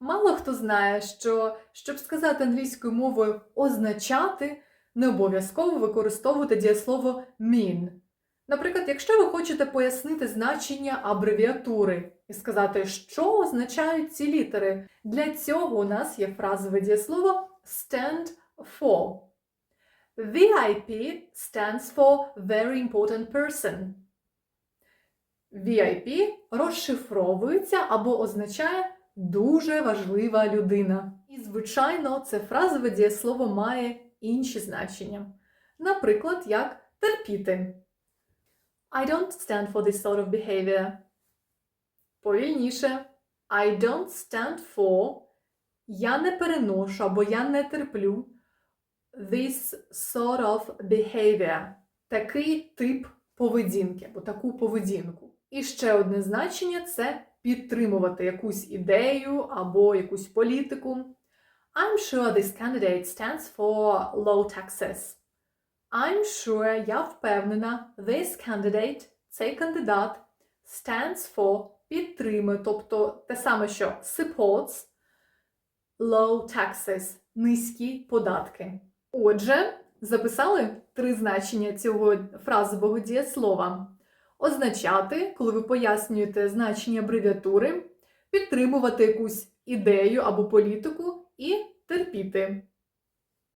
Мало хто знає, що щоб сказати англійською мовою означати, не обов'язково використовувати дієслово mean. Наприклад, якщо ви хочете пояснити значення абревіатури і сказати, що означають ці літери, для цього у нас є фразове дієслово stand for. VIP stands for Very Important Person. VIP розшифровується або означає дуже важлива людина. І, звичайно, це фразове дієслово має інші значення. Наприклад, як терпіти. I don't stand for this sort of behavior. Повільніше. I don't stand for. Я не переношу або я не терплю this sort of behavior. Такий тип поведінки або таку поведінку. І ще одне значення це підтримувати якусь ідею або якусь політику. I'm sure this candidate stands for low taxes. I'm sure, я впевнена, this candidate, цей кандидат, stands for підтримує, тобто те саме, що supports low taxes, низькі податки. Отже, записали три значення цього фразового дієслова. Означати, коли ви пояснюєте значення абревіатури, підтримувати якусь ідею або політику і терпіти.